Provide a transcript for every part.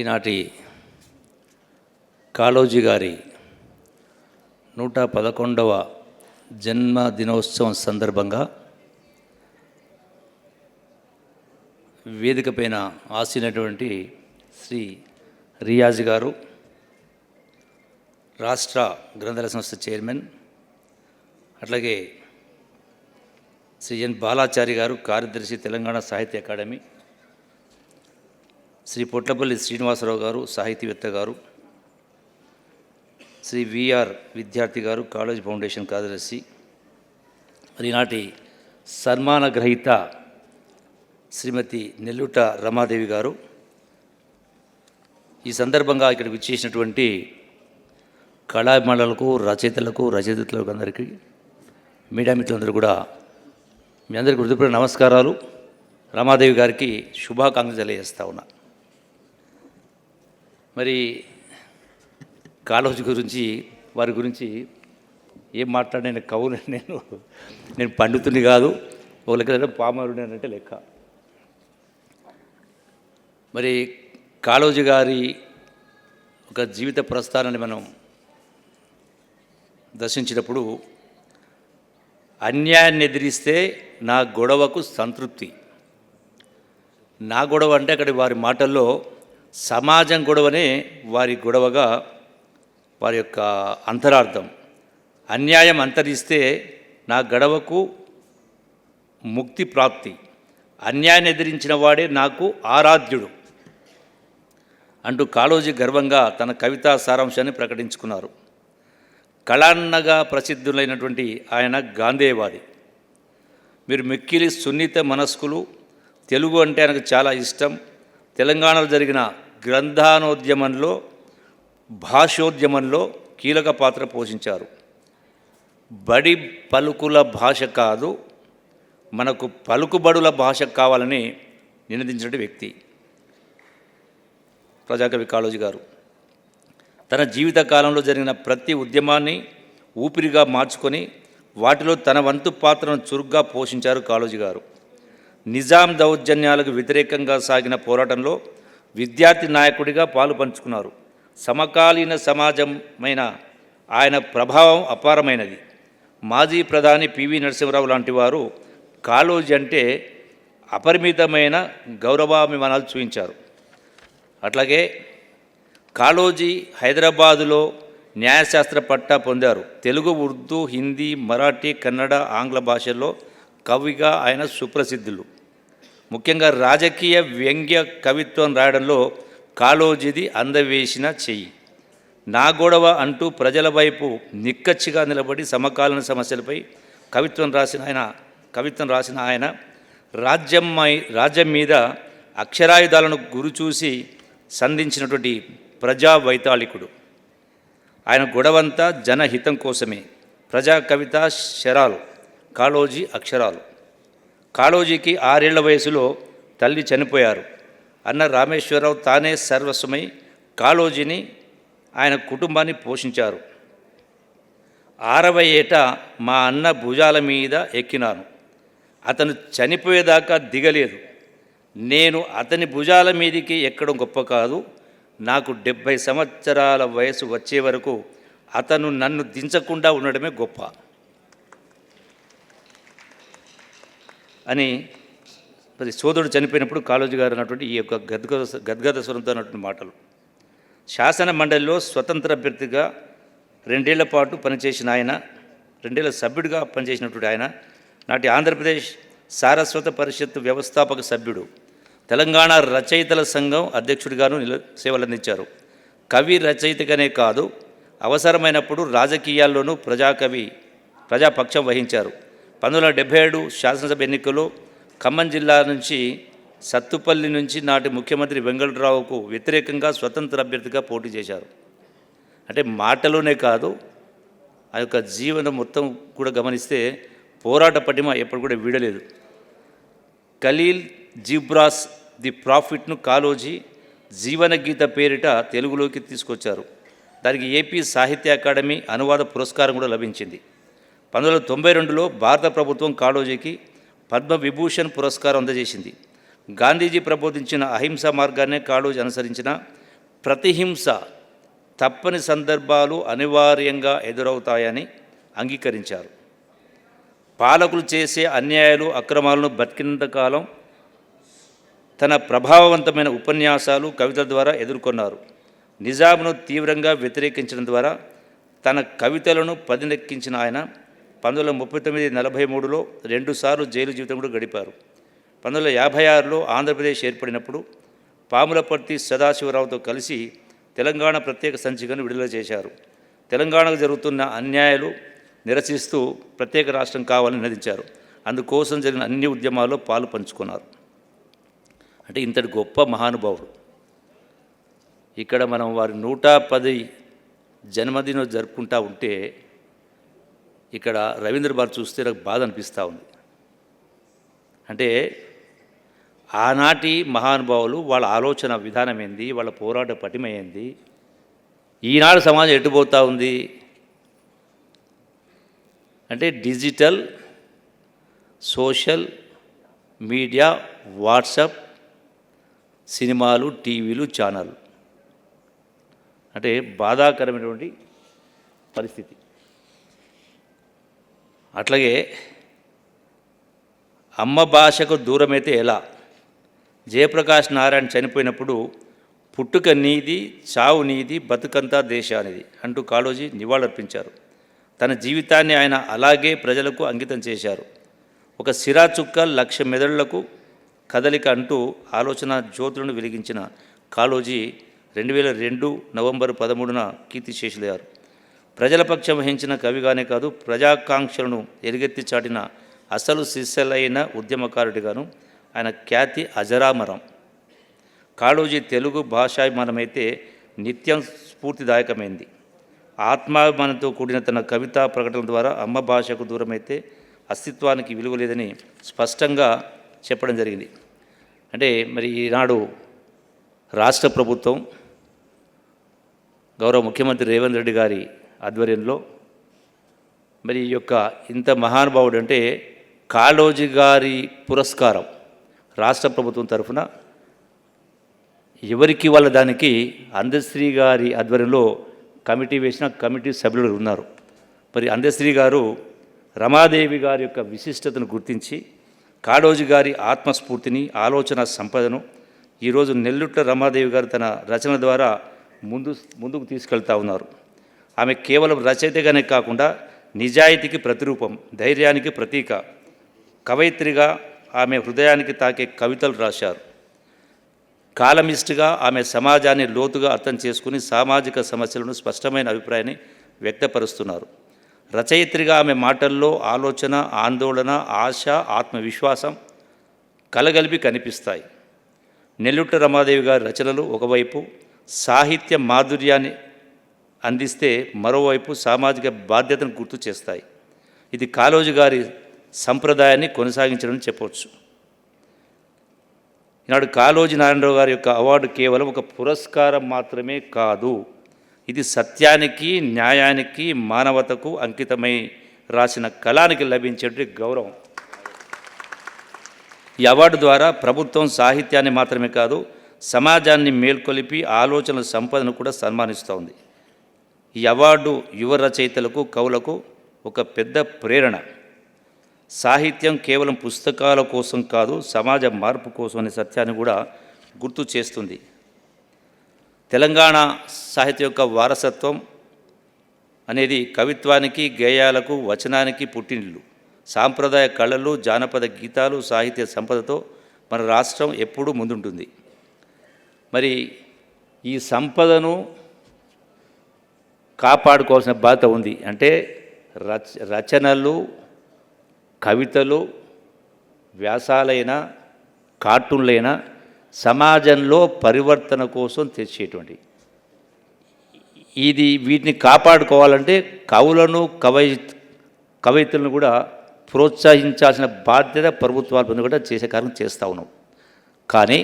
ఈనాటి కాళోజీ గారి నూట పదకొండవ జన్మదినోత్సవం సందర్భంగా వేదిక పైన ఆసినటువంటి శ్రీ రియాజ్ గారు రాష్ట్ర గ్రంథాల సంస్థ చైర్మన్ అట్లాగే శ్రీ ఎన్ బాలాచారి గారు కార్యదర్శి తెలంగాణ సాహిత్య అకాడమీ శ్రీ పొట్లపల్లి శ్రీనివాసరావు గారు సాహితీవేత్త గారు శ్రీ విఆర్ విద్యార్థి గారు కాలేజ్ ఫౌండేషన్ కార్యదర్శి మరి ఈనాటి సన్మాన గ్రహీత శ్రీమతి నెల్లుట రమాదేవి గారు. ఈ సందర్భంగా ఇక్కడ విచ్చేసినటువంటి కళాభిమానులకు రచయితలకు రచయితలకు అందరికీ మీడియా మిత్రులందరూ కూడా మీ అందరికీ హృదయపూర్వక నమస్కారాలు. రమాదేవి గారికి శుభాకాంక్షలు తెలియజేస్తా ఉన్నా. మరి కాళోజీ గురించి వారి గురించి ఏం మాట్లాడిన కవులు నేను నేను పండితుని కాదు. ఒక లెక్క పామరుడు అంటే లెక్క. మరి కాళోజీ గారి ఒక జీవిత ప్రస్థానాన్ని మనం దర్శించినప్పుడు అన్యాయాన్ని ఎదిరిస్తే నా గొడవకు సంతృప్తి. నా గొడవ అంటే అక్కడ వారి మాటల్లో సమాజం గొడవనే వారి గొడవగా వారి యొక్క అంతరార్థం. అన్యాయం అంతరిస్తే నా గడవకు ముక్తి ప్రాప్తి. అన్యాయాన్ని ఎదిరించిన వాడే నాకు ఆరాధ్యుడు అంటూ కాళోజీ గర్వంగా తన కవితా సారాంశాన్ని ప్రకటించుకున్నారు. కళాన్నగా ప్రసిద్ధులైనటువంటి ఆయన గాంధేయవాది. మీరు మిక్కిలి సున్నిత మనస్కులు తెలుగు అంటే ఆయనకు చాలా ఇష్టం. తెలంగాణలో జరిగిన గ్రంథానోద్యమంలో భాషోద్యమంలో కీలక పాత్ర పోషించారు. బడి పలుకుల భాష కాదు మనకు పలుకుబడుల భాష కావాలని నినదించిన వ్యక్తి. ప్రజాకవి కాళోజీ గారు తన జీవితకాలంలో జరిగిన ప్రతి ఉద్యమాన్ని ఊపిరిగా మార్చుకొని వాటిలో తన వంతు పాత్రను చురుగ్గా పోషించారు కాళోజీ గారు. నిజాం దౌర్జన్యాలకు వ్యతిరేకంగా సాగిన పోరాటంలో విద్యార్థి నాయకుడిగా పాలు పంచుకున్నారు. సమకాలీన సమాజమైన ఆయన ప్రభావం అపారమైనది. మాజీ ప్రధాని పివి నరసింహరావు లాంటి వారు కాళోజీ అంటే అపరిమితమైన గౌరవాభిమానాలు చూపించారు. అట్లాగే కాళోజీ హైదరాబాదులో న్యాయశాస్త్ర పట్టా పొందారు. తెలుగు ఉర్దూ హిందీ మరాఠీ కన్నడ ఆంగ్ల భాషల్లో కవిగా ఆయన సుప్రసిద్ధులు. ముఖ్యంగా రాజకీయ వ్యంగ్య కవిత్వం రాయడంలో కాళోజీది అందవేసిన చెయ్యి. నా గొడవ అంటూ ప్రజల వైపు నిక్కచ్చిగా నిలబడి సమకాలీన సమస్యలపై కవిత్వం రాసిన ఆయన కవిత్వం రాసిన ఆయన రాజ్యం రాజ్యం మీద అక్షరాయుధాలను గురిచూసి సంధించినటువంటి ప్రజా వైతాళికుడు. ఆయన గొడవంతా జనహితం కోసమే. ప్రజా కవిత శరాలు. కాళోజీ అక్షరాలు. కాళోజీకి ఆరేళ్ళ వయసులో తల్లి చనిపోయారు. అన్న రామేశ్వరరావు తానే సర్వస్వమై కాళోజీని ఆయన కుటుంబాన్ని పోషించారు. ఆరవ ఏట మా అన్న భుజాల మీద ఎక్కినాను. అతను చనిపోయేదాకా దిగలేదు. నేను అతని భుజాల మీదికి ఎక్కడం గొప్ప కాదు. నాకు డెబ్భై సంవత్సరాల వయసు వచ్చే వరకు అతను నన్ను దించకుండా ఉండడమే గొప్ప. అని మరి సోదరుడు చనిపోయినప్పుడు కాళోజీ గారు అన్నటువంటి ఈ యొక్క గద్గద గద్గద స్వరంతో అన్నటువంటి మాటలు. శాసన మండలిలో స్వతంత్ర అభ్యర్థిగా రెండేళ్ళ పాటు పనిచేసిన ఆయన రెండేళ్ళ సభ్యుడిగా పనిచేసినటువంటి ఆయన నాటి ఆంధ్రప్రదేశ్ సారస్వత పరిషత్ వ్యవస్థాపక సభ్యుడు తెలంగాణ రచయితల సంఘం అధ్యక్షుడిగాను నిల సేవలందించారు. కవి రచయితగానే కాదు అవసరమైనప్పుడు రాజకీయాల్లోనూ ప్రజాకవి ప్రజాపక్షం వహించారు. పంతొమ్మిది వందల డెబ్బై ఏడు శాసనసభ ఎన్నికల్లో ఖమ్మం జిల్లా నుంచి సత్తుపల్లి నుంచి నాటి ముఖ్యమంత్రి వెంకటరావుకు వ్యతిరేకంగా స్వతంత్ర అభ్యర్థిగా పోటీ చేశారు. అంటే మాటలోనే కాదు ఆ యొక్క జీవనం మొత్తం కూడా గమనిస్తే పోరాట పటిమ ఎప్పుడు కూడా వీడలేదు. ఖలీల్ జీబ్రాస్ ది ప్రాఫిట్ను కాలోజీ జీవన గీత పేరిట తెలుగులోకి తీసుకొచ్చారు. దానికి ఏపీ సాహిత్య అకాడమీ అనువాద పురస్కారం కూడా లభించింది. పంతొమ్మిది వందల తొంభై రెండులో భారత ప్రభుత్వం కాళోజీకి పద్మ విభూషణ్ పురస్కారం అందజేసింది. గాంధీజీ ప్రబోధించిన అహింస మార్గాన్నే కాళోజీ అనుసరించిన ప్రతిహింస తప్పని సందర్భాలు అనివార్యంగా ఎదురవుతాయని అంగీకరించారు. పాలకులు చేసే అన్యాయాలు అక్రమాలను బతికినంత కాలం తన ప్రభావవంతమైన ఉపన్యాసాలు కవితల ద్వారా ఎదుర్కొన్నారు. నిజామును తీవ్రంగా వ్యతిరేకించడం ద్వారా తన కవితలను పదినెక్కించిన ఆయన పంతొమ్మిది వందల ముప్పై తొమ్మిది నలభై మూడులో రెండుసార్లు జైలు జీవితం కూడా గడిపారు. పంతొమ్మిది వందల యాభై ఆరులో ఆంధ్రప్రదేశ్ ఏర్పడినప్పుడు పాములపర్తి సదాశివరావుతో కలిసి తెలంగాణ ప్రత్యేక సంచికను విడుదల చేశారు. తెలంగాణకు జరుగుతున్న అన్యాయాలు నిరసిస్తూ ప్రత్యేక రాష్ట్రం కావాలని నినదించారు. అందుకోసం జరిగిన అన్ని ఉద్యమాల్లో పాలు పంచుకున్నారు. అంటే ఇంతటి గొప్ప మహానుభావుడు. ఇక్కడ మనం వారి నూట పది జన్మదినం జరుపుకుంటా ఉంటే ఇక్కడ రవీంద్ర భారతి చూస్తే నాకు బాధ అనిపిస్తూ ఉంది. అంటే ఆనాటి మహానుభావులు వాళ్ళ ఆలోచన విధానం ఏంది వాళ్ళ పోరాట పటిమ ఏంది ఈనాడు సమాజం ఎట్టుపోతూ ఉంది? అంటే డిజిటల్ సోషల్ మీడియా వాట్సాప్ సినిమాలు టీవీలు ఛానల్. అంటే బాధాకరమైనటువంటి పరిస్థితి. అట్లాగే అమ్మ భాషకు దూరమైతే ఎలా? జయప్రకాష్ నారాయణ చనిపోయినప్పుడు పుట్టుక నీది చావు నీది బతుకంతా దేశానిది అంటూ కాళోజీ నివాళులర్పించారు. తన జీవితాన్ని ఆయన అలాగే ప్రజలకు అంకితం చేశారు. ఒక సిరా చుక్క లక్ష మెదళ్ళకు కదలిక అంటూ ఆలోచన జ్యోతులను వెలిగించిన కాళోజీ రెండు వేల రెండు నవంబర్ పదమూడున కీర్తిశేషులయ్యారు. ప్రజల పక్షం వహించిన కవిగానే కాదు ప్రజాకాంక్షలను ఎరిగెత్తి చాటిన అసలు శిష్యులైన ఉద్యమకారుడిగాను ఆయన ఖ్యాతి అజరామరం. కాళోజీ తెలుగు భాషాభిమానమైతే నిత్యం స్ఫూర్తిదాయకమైంది. ఆత్మాభిమానంతో కూడిన తన కవితా ప్రకటన ద్వారా అమ్మ భాషకు దూరమైతే అస్తిత్వానికి విలువ లేదని స్పష్టంగా చెప్పడం జరిగింది. అంటే మరి ఈనాడు రాష్ట్ర ప్రభుత్వం గౌరవ ముఖ్యమంత్రి రేవంత్ రెడ్డి గారి ఆధ్వర్యంలో మరి ఈ యొక్క ఇంత మహానుభావుడు అంటే కాళోజీ గారి పురస్కారం రాష్ట్ర ప్రభుత్వం తరఫున ఎవరికి వాళ్ళ దానికి అందశ్రీ గారి ఆధ్వర్యంలో కమిటీ వేసిన కమిటీ సభ్యులు ఉన్నారు. మరి అందశ్రీ గారు రమాదేవి గారి యొక్క విశిష్టతను గుర్తించి కాళోజీ గారి ఆత్మస్ఫూర్తిని ఆలోచన సంపదను ఈరోజు నెల్లుట్ల రమాదేవి గారు తన రచన ద్వారా ముందు ముందుకు తీసుకెళ్తా ఉన్నారు. ఆమె కేవలం రచయితగానే కాకుండా నిజాయితీకి ప్రతిరూపం ధైర్యానికి ప్రతీక. కవయిత్రిగా ఆమె హృదయానికి తాకే కవితలు రాశారు. కాలమిస్ట్గా ఆమె సమాజాన్ని లోతుగా అర్థం చేసుకుని సామాజిక సమస్యలను స్పష్టమైన అభిప్రాయాన్ని వ్యక్తపరుస్తున్నారు. రచయిత్రిగా ఆమె మాటల్లో ఆలోచన ఆందోళన ఆశ ఆత్మవిశ్వాసం కలగలిపి కనిపిస్తాయి. నెల్లుట్ట రమాదేవి గారి రచనలు ఒకవైపు సాహిత్య మాధుర్యాన్ని అందిస్తే మరోవైపు సామాజిక బాధ్యతను గుర్తు చేస్తాయి. ఇది కాలోజీ గారి సంప్రదాయాన్ని కొనసాగించడం చెప్పవచ్చు. ఈనాడు కాలోజీ నారాయణరావు గారి యొక్క అవార్డు కేవలం ఒక పురస్కారం మాత్రమే కాదు. ఇది సత్యానికి న్యాయానికి మానవతకు అంకితమై రాసిన కళానికి లభించే గౌరవం. ఈ అవార్డు ద్వారా ప్రభుత్వం సాహిత్యాన్ని మాత్రమే కాదు సమాజాన్ని మేల్కొలిపి ఆలోచనల సంపదను కూడా సన్మానిస్తోంది. ఈ అవార్డు యువ రచయితలకు కవులకు ఒక పెద్ద ప్రేరణ. సాహిత్యం కేవలం పుస్తకాల కోసం కాదు సమాజ మార్పు కోసం అనే సత్యాన్ని కూడా గుర్తు చేస్తుంది. తెలంగాణ సాహిత్యం యొక్క వారసత్వం అనేది కవిత్వానికి గేయాలకు వచనానికి పుట్టినిల్లు. సాంప్రదాయ కళలు జానపద గీతాలు సాహిత్య సంపదతో మన రాష్ట్రం ఎప్పుడూ ముందుంటుంది. మరి ఈ సంపదను కాపాడుకోవాల్సిన బాధ్యత ఉంది. అంటే రచ రచనలు కవితలు వ్యాసాలైన కార్టూన్లైనా సమాజంలో పరివర్తన కోసం తెచ్చేటువంటి ఇది వీటిని కాపాడుకోవాలంటే కవులను కవయి కవయితులను కూడా ప్రోత్సహించాల్సిన బాధ్యత ప్రభుత్వాల పని కూడా చేసే కారణం చేస్తూ ఉన్నాం. కానీ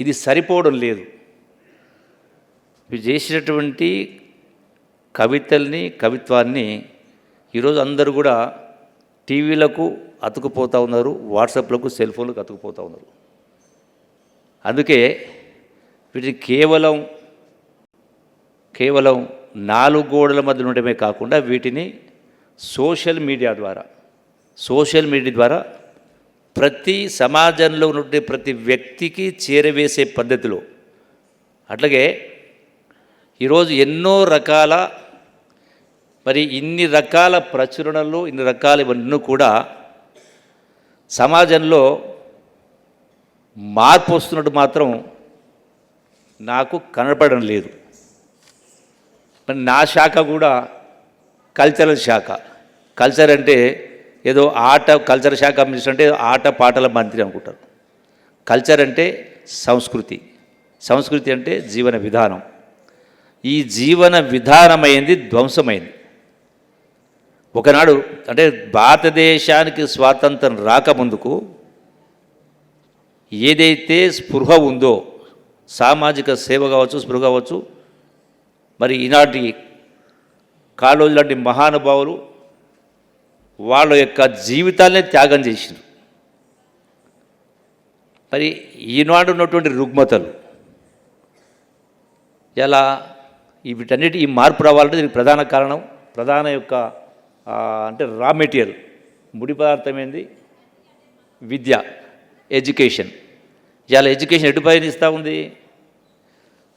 ఇది సరిపోవడం లేదు. ఇవి చేసినటువంటి కవితల్ని కవిత్వాన్ని ఈరోజు అందరూ కూడా టీవీలకు అతుకుపోతూ ఉన్నారు వాట్సాప్లకు సెల్ ఫోన్లకు అతుకుపోతూ ఉన్నారు. అందుకే వీటిని కేవలం కేవలం నాలుగు గోడల మధ్య ఉండడమే కాకుండా వీటిని సోషల్ మీడియా ద్వారా సోషల్ మీడియా ద్వారా ప్రతి సమాజంలో ఉన్నటువంటి ప్రతి వ్యక్తికి చేరవేసే పద్ధతిలో అట్లాగే ఈరోజు ఎన్నో రకాల మరి ఇన్ని రకాల ప్రచురణలు ఇన్ని రకాల ఇవన్నీ కూడా సమాజంలో మార్పు వస్తున్నట్టు మాత్రం నాకు కనపడడం లేదు. మరి నా శాఖ కూడా కల్చరల్ శాఖ. కల్చర్ అంటే ఏదో ఆట కల్చర్ శాఖ మినిస్టర్ అంటే ఆట పాటల మంత్రి అనుకుంటారు. కల్చర్ అంటే సంస్కృతి. సంస్కృతి అంటే జీవన విధానం. ఈ జీవన విధానమైంది ధ్వంసమైంది. ఒకనాడు అంటే భారతదేశానికి స్వాతంత్రం రాకముందుకు ఏదైతే స్పృహ ఉందో సామాజిక సేవ కావచ్చు స్పృహ కావచ్చు మరి ఈనాటి కాలోజు లాంటి మహానుభావులు వాళ్ళ యొక్క జీవితాలనే త్యాగం చేసిండ్రు. మరి ఈనాడు ఉన్నటువంటి రుగ్మతలు ఎలా వీటన్నిటి ఈ మార్పు రావాలంటే దీనికి ప్రధాన కారణం ప్రధాన యొక్క అంటే రా మెటీరియల్. ముడి పదార్థం ఏంది? విద్య ఎడ్యుకేషన్. ఇవాళ ఎడ్యుకేషన్ ఎటు పయనిస్తూ ఉంది?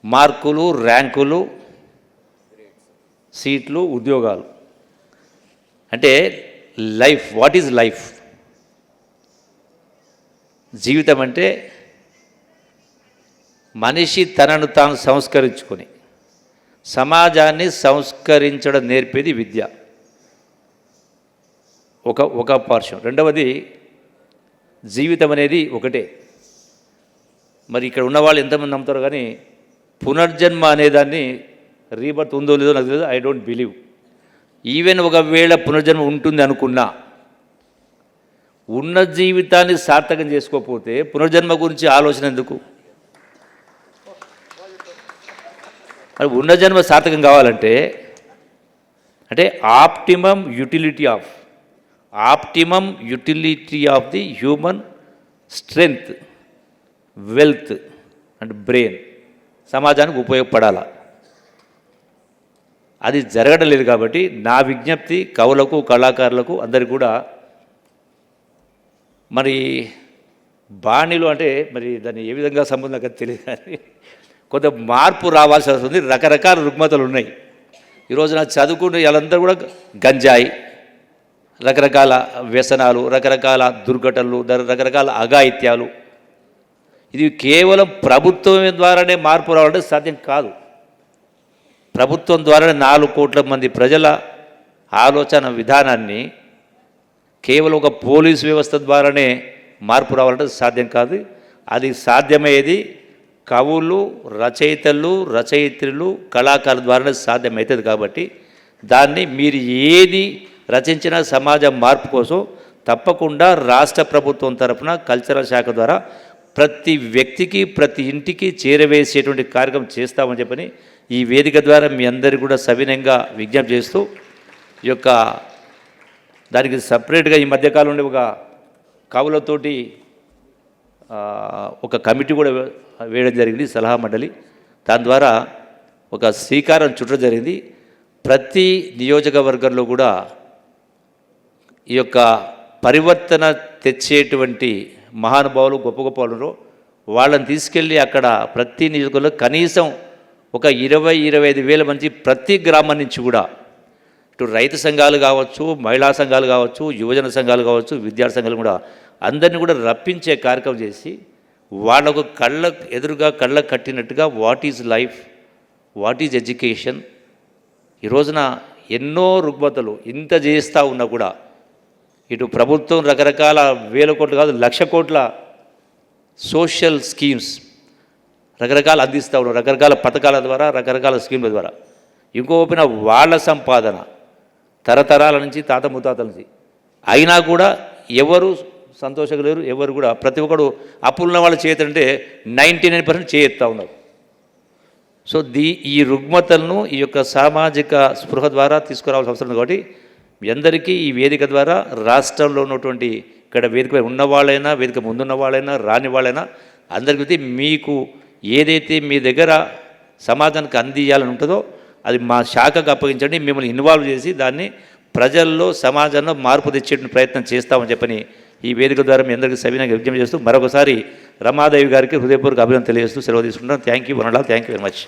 మార్కులు ర్యాంకులు సీట్లు ఉద్యోగాలు. అంటే లైఫ్ వాట్ ఈజ్ లైఫ్? జీవితం అంటే మనిషి తనను తాను సంస్కరించుకొని సమాజాన్ని సంస్కరించడం నేర్పేది విద్య. ఒక ఒక పార్శ్వం రెండవది జీవితం అనేది ఒకటే. మరి ఇక్కడ ఉన్న వాళ్ళు ఎంతమంది నమ్ముతారు కానీ పునర్జన్మ అనేదాన్ని రీబర్త్ ఉందో లేదో నాకు తెలియదు. ఐ డోంట్ బిలీవ్ ఈవెన్ ఒకవేళ పునర్జన్మ ఉంటుంది అనుకున్నా ఉన్న జీవితాన్ని సార్థకం చేసుకోకపోతే పునర్జన్మ గురించి ఆలోచన ఎందుకు? మరి ఉన్న జన్మ సార్థకం కావాలంటే అంటే optimum utility of optimum utility of the human strength wealth and brain సమాజానికి ఉపయోగపడాల. అది జరగడం లేదు కాబట్టి నా విజ్ఞప్తి కవులకు కళాకారులకు అందరికి కూడా మరి బాణీలు అంటే మరి దాన్ని ఏ విధంగా సంబంధం నాకు తెలియదు కానీ కొంత మార్పు రావాల్సి వస్తుంది రకరకాల రుగ్మతలు ఉన్నాయి. ఈరోజు నా చదువుకునే వాళ్ళందరూ కూడా గంజాయి రకరకాల వ్యసనాలు రకరకాల దుర్ఘటనలు రకరకాల అఘాయిత్యాలు. ఇది కేవలం ప్రభుత్వం ద్వారానే మార్పు రావాలంటే సాధ్యం కాదు. ప్రభుత్వం ద్వారానే నాలుగు కోట్ల మంది ప్రజల ఆలోచన విధానాన్ని కేవలం ఒక పోలీస్ వ్యవస్థ ద్వారానే మార్పు రావాలంటే సాధ్యం కాదు. అది సాధ్యమయ్యేది కవులు రచయితలు రచయిత్రులు కళాకారుల ద్వారానే సాధ్యమవుతుంది కాబట్టి దాన్ని మీరు ఏది రచించిన సమాజ మార్పు కోసం తప్పకుండా రాష్ట్ర ప్రభుత్వం తరపున కల్చరల్ శాఖ ద్వారా ప్రతి వ్యక్తికి ప్రతి ఇంటికి చేరవేసేటువంటి కార్యక్రమం చేస్తామని చెప్పని ఈ వేదిక ద్వారా మీ అందరికీ కూడా సవినయంగా విజ్ఞప్తి చేస్తూ ఈ యొక్క దానికి సపరేట్గా ఈ మధ్యకాలంలో ఒక కవులతోటి ఒక కమిటీ కూడా వేయడం జరిగింది సలహా మండలి. దాని ద్వారా ఒక శ్రీకారం చుట్టడం జరిగింది. ప్రతి నియోజకవర్గంలో కూడా ఈ యొక్క పరివర్తన తెచ్చేటువంటి మహానుభావులు గొప్ప గొప్ప వాళ్ళు వాళ్ళని తీసుకెళ్ళి అక్కడ ప్రతి నియోజకవర్గంలో కనీసం ఒక ఇరవై ఇరవై ఐదు వేల మంది ప్రతి గ్రామం నుంచి కూడా ఇటు రైతు సంఘాలు కావచ్చు మహిళా సంఘాలు కావచ్చు యువజన సంఘాలు కావచ్చు విద్యార్థి సంఘాలు కూడా అందరినీ కూడా రప్పించే కార్యక్రమం చేసి వాళ్ళకు కళ్ళ ఎదురుగా కళ్ళ కట్టినట్టుగా what is life what is education ఈ రోజున ఎన్నో రుగ్మతలు ఇంత చేస్తూ ఉన్నా కూడా ఇటు ప్రభుత్వం రకరకాల వేల కోట్లు కాదు లక్ష కోట్ల సోషల్ స్కీమ్స్ రకరకాల అందిస్తూ ఉన్నారు. రకరకాల పథకాల ద్వారా రకరకాల స్కీమ్ల ద్వారా. ఇంకో వాళ్ళ సంపాదన తరతరాల నుంచి తాత ముత్తాతల నుంచి. అయినా కూడా ఎవరు సంతోషంగా లేరు ఎవరు కూడా ప్రతి ఒక్కడు అప్పులున్న వాళ్ళు చేతంటే నైంటీ నైన్ పర్సెంట్ చేయెత్తా ఉన్నారు. సో దీ ఈ రుగ్మతలను ఈ యొక్క సామాజిక స్పృహ ద్వారా తీసుకురావాల్సిన అవసరం ఉంది కాబట్టి మీ అందరికీ ఈ వేదిక ద్వారా రాష్ట్రంలో ఉన్నటువంటి ఇక్కడ వేదికపై ఉన్న వాళ్ళైనా వేదిక ముందున్న వాళ్ళైనా రాని వాళ్ళైనా అందరికీ మీకు ఏదైతే మీ దగ్గర సమాజానికి అందియాలని ఉంటుందో అది మా శాఖకు అప్పగించండి. మిమ్మల్ని ఇన్వాల్వ్ చేసి దాన్ని ప్రజల్లో సమాజంలో మార్పు తెచ్చే ప్రయత్నం చేస్తామని చెప్పని ఈ వేదిక ద్వారా మీ అందరికీ సవినయంగా విజ్ఞప్తి చేస్తూ మరొకసారి రమాదేవి గారికి హృదయపూర్వక అభినందన తెలియజేస్తూ సెలవు తీసుకుంటాం థ్యాంక్ యూ వనలా థ్యాంక్ యూ వెరీ మచ్